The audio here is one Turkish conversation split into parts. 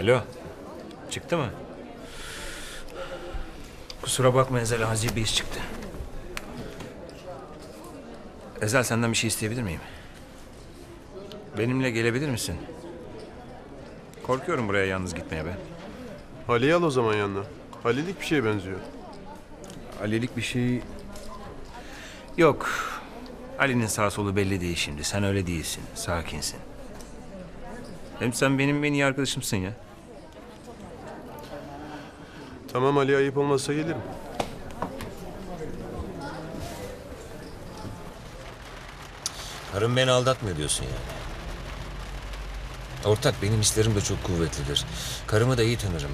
Alo. Çıktı mı? Kusura bakma Ezel acil bir iş çıktı. Ezel senden bir şey isteyebilir miyim? Benimle gelebilir misin? Korkuyorum buraya yalnız gitmeye ben. Halil'i al o zaman yanına. Halilik bir şeye benziyor. Ali'lik bir şey... Yok. Ali'nin sağ solu belli değil şimdi. Sen öyle değilsin. Sakinsin. Hem sen benim en iyi arkadaşımsın ya. Tamam Ali ayıp olmazsa gelirim. Karım beni aldatmıyor diyorsun yani. Ortak benim hislerim de çok kuvvetlidir. Karımı da iyi tanırım.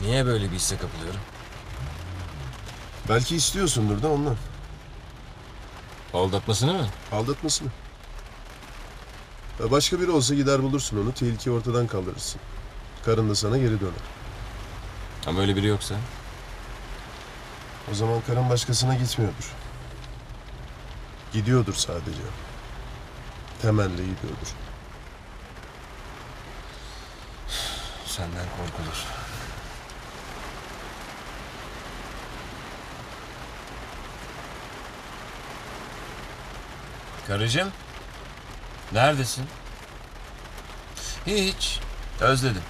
Niye böyle bir hisse kapılıyorum? Belki istiyorsundur da ondan. Aldatmasını mı? Aldatmasını. Ya Başka biri olsa gider bulursun onu, tehlikeyi ortadan kaldırırsın. Karın da sana geri döner. Ama öyle biri yoksa. O zaman karın başkasına gitmiyordur. Gidiyordur sadece. Temelli gidiyordur. Senden korkulur. Karıcığım. Neredesin? Hiç. Özledim.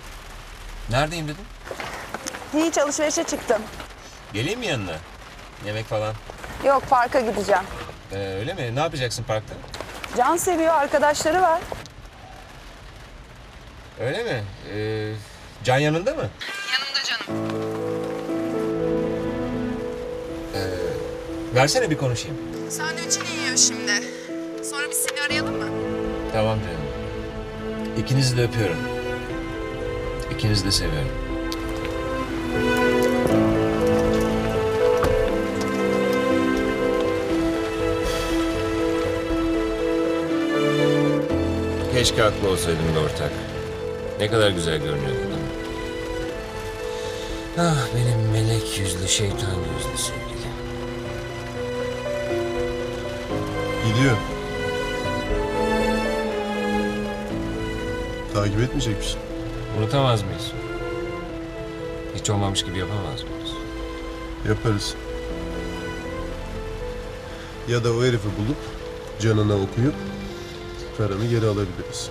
Neredeyim dedim. Hiç alışverişe çıktım. Geleyim mi yanına? Yemek falan. Yok parka gideceğim. Ee, öyle mi? Ne yapacaksın parkta? Can seviyor arkadaşları var. Öyle mi? Ee, can yanında mı? Yanımda canım. Versene bir konuşayım. Sandviçini yiyor şimdi. Sonra biz seni arayalım mı? Tamam canım. İkinizi de öpüyorum. İkinizi de seviyorum. Keşke haklı olsaydım da ortak. Ne kadar güzel görünüyordu değil mi? Ah benim melek yüzlü, şeytan yüzlü sevgilim. Gidiyor. Takip etmeyecek misin? Unutamaz mıyız? Hiç olmamış gibi yapamaz mıyız? Yaparız. Ya da o herifi bulup canına okuyup karını geri alabiliriz.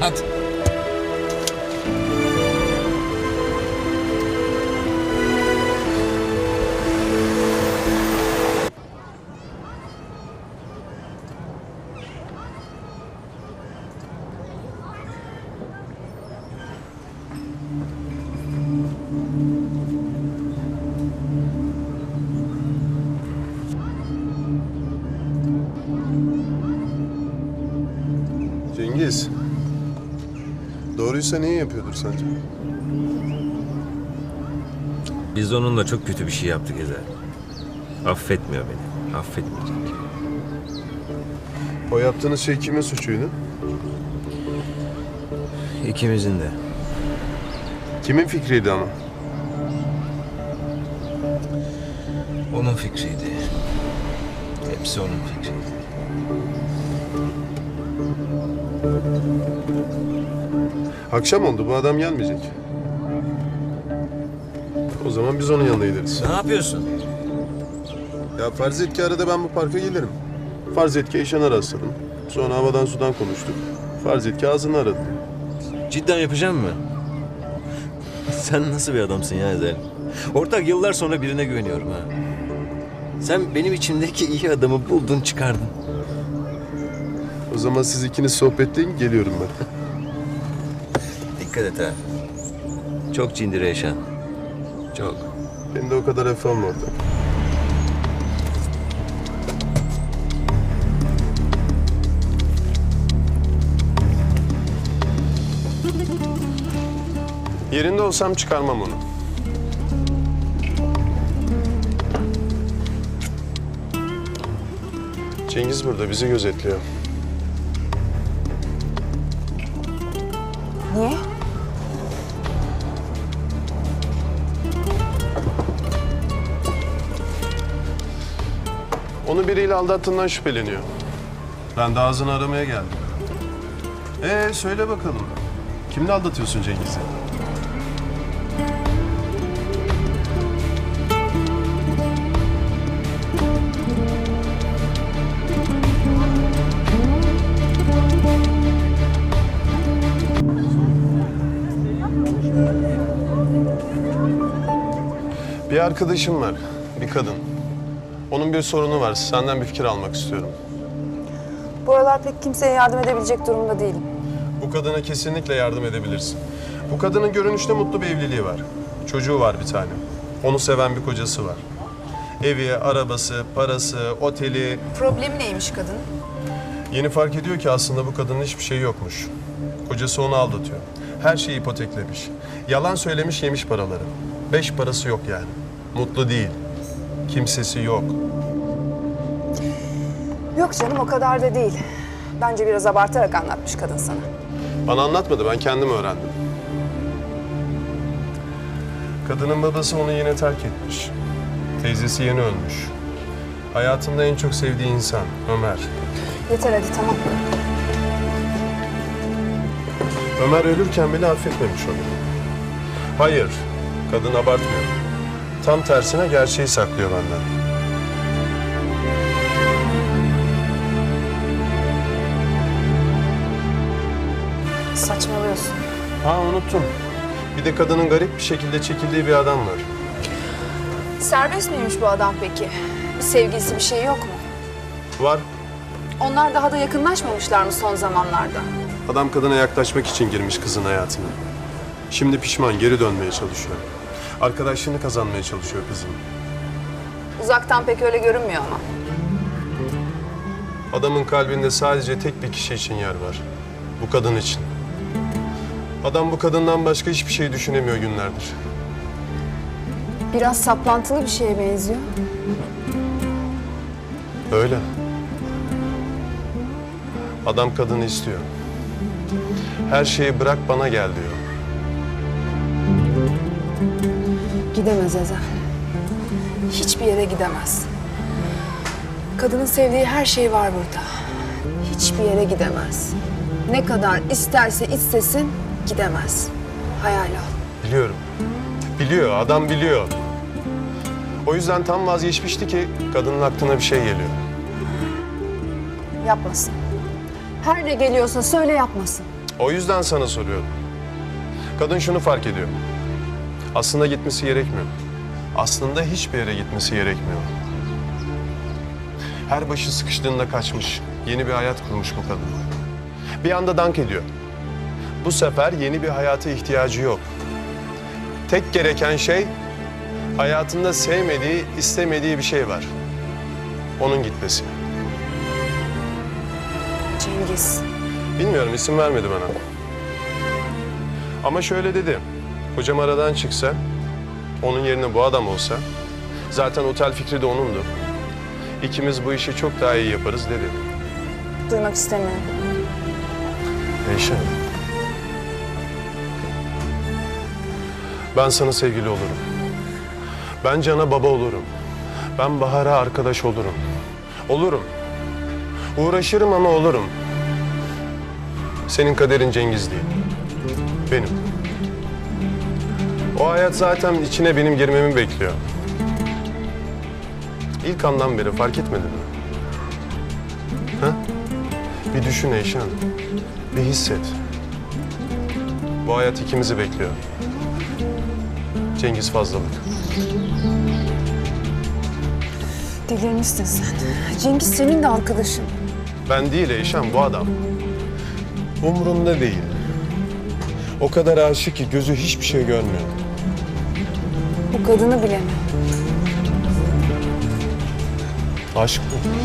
Hadi. Doğruysa niye yapıyordur sence? Biz onunla çok kötü bir şey yaptık Ezel. Affetmiyor beni. Affetmeyecek. O yaptığınız şey kimin suçuydu? İkimizin de. Kimin fikriydi ama? Onun fikriydi. Hepsi onun fikriydi. Akşam oldu bu adam gelmeyecek. O zaman biz onun yanına gideriz. Ne yapıyorsun? Ya farz et ki arada ben bu parka gelirim. Farz et ki Eşan'a rastladım. Sonra havadan sudan konuştuk. Farz et ki ağzını aradım. Cidden yapacağım mı? Sen nasıl bir adamsın ya Ezel? Ortak yıllar sonra birine güveniyorum ha. Sen benim içimdeki iyi adamı buldun çıkardın. O zaman siz ikiniz sohbetleyin geliyorum ben. Dikkat et ha. Çok cindire yaşan. Çok. Benim de o kadar efe olma orada. Yerinde olsam çıkarmam onu. Cengiz burada bizi gözetliyor. Niye? Onu biriyle aldattığından şüpheleniyor. Ben de ağzını aramaya geldim. Ee söyle bakalım. Kimle aldatıyorsun Cengiz'i? Bir arkadaşım var, bir kadın. Onun bir sorunu var. Senden bir fikir almak istiyorum. Bu aralar pek kimseye yardım edebilecek durumda değilim. Bu kadına kesinlikle yardım edebilirsin. Bu kadının görünüşte mutlu bir evliliği var. Çocuğu var bir tane. Onu seven bir kocası var. Evi, arabası, parası, oteli. Problemi neymiş kadın? Yeni fark ediyor ki aslında bu kadının hiçbir şeyi yokmuş. Kocası onu aldatıyor. Her şeyi ipoteklemiş. Yalan söylemiş yemiş paraları. Beş parası yok yani. Mutlu değil. Kimsesi yok. Yok canım o kadar da değil. Bence biraz abartarak anlatmış kadın sana. Bana anlatmadı, ben kendim öğrendim. Kadının babası onu yine terk etmiş. Teyzesi yeni ölmüş. Hayatında en çok sevdiği insan Ömer. Yeter hadi tamam. Ömer ölürken bile affetmemiş onu. Hayır, kadın abartmıyor. Tam tersine gerçeği saklıyor benden. Saçmalıyorsun. Ha unuttum. Bir de kadının garip bir şekilde çekildiği bir adam var. Serbest miymiş bu adam peki? Bir sevgilisi bir şey yok mu? Var. Onlar daha da yakınlaşmamışlar mı son zamanlarda? Adam kadına yaklaşmak için girmiş kızın hayatına. Şimdi pişman, geri dönmeye çalışıyor. Arkadaşlığını kazanmaya çalışıyor kızın. Uzaktan pek öyle görünmüyor ama. Adamın kalbinde sadece tek bir kişi için yer var. Bu kadın için. Adam bu kadından başka hiçbir şey düşünemiyor günlerdir. Biraz saplantılı bir şeye benziyor. Öyle. Adam kadını istiyor. Her şeyi bırak bana gel diyor. Gidemez Ezel. Hiçbir yere gidemez. Kadının sevdiği her şey var burada. Hiçbir yere gidemez. Ne kadar isterse istesin gidemez. Hayal al. Biliyorum. Biliyor, adam biliyor. O yüzden tam vazgeçmişti ki kadının aklına bir şey geliyor. Yapmasın. Her ne geliyorsa söyle yapmasın. O yüzden sana soruyorum. Kadın şunu fark ediyor. Aslında gitmesi gerekmiyor. Aslında hiçbir yere gitmesi gerekmiyor. Her başı sıkıştığında kaçmış. Yeni bir hayat kurmuş bu kadın. Bir anda dank ediyor. Bu sefer yeni bir hayata ihtiyacı yok. Tek gereken şey hayatında sevmediği, istemediği bir şey var. Onun gitmesi. Cengiz. Bilmiyorum isim vermedi bana. Ama şöyle dedi. Hocam aradan çıksa, onun yerine bu adam olsa, zaten otel fikri de onundu. İkimiz bu işi çok daha iyi yaparız dedi. Duymak istemiyorum. Eyşan. Ben sana sevgili olurum. Ben Can'a baba olurum. Ben Bahar'a arkadaş olurum. Olurum. Uğraşırım ama olurum. Senin kaderin Cengiz değil. Benim. O hayat zaten içine benim girmemi bekliyor. İlk andan beri fark etmedin mi? Ha? Bir düşün Eyşan. Bir hisset. Bu hayat ikimizi bekliyor. Cengiz Fazlalık. Delirmişsin sen. Cengiz senin de arkadaşın. Ben değil Eyşan, bu adam. Umrunda değil. O kadar aşık ki gözü hiçbir şey görmüyor. Bu kadını bilemem. Aşk bu.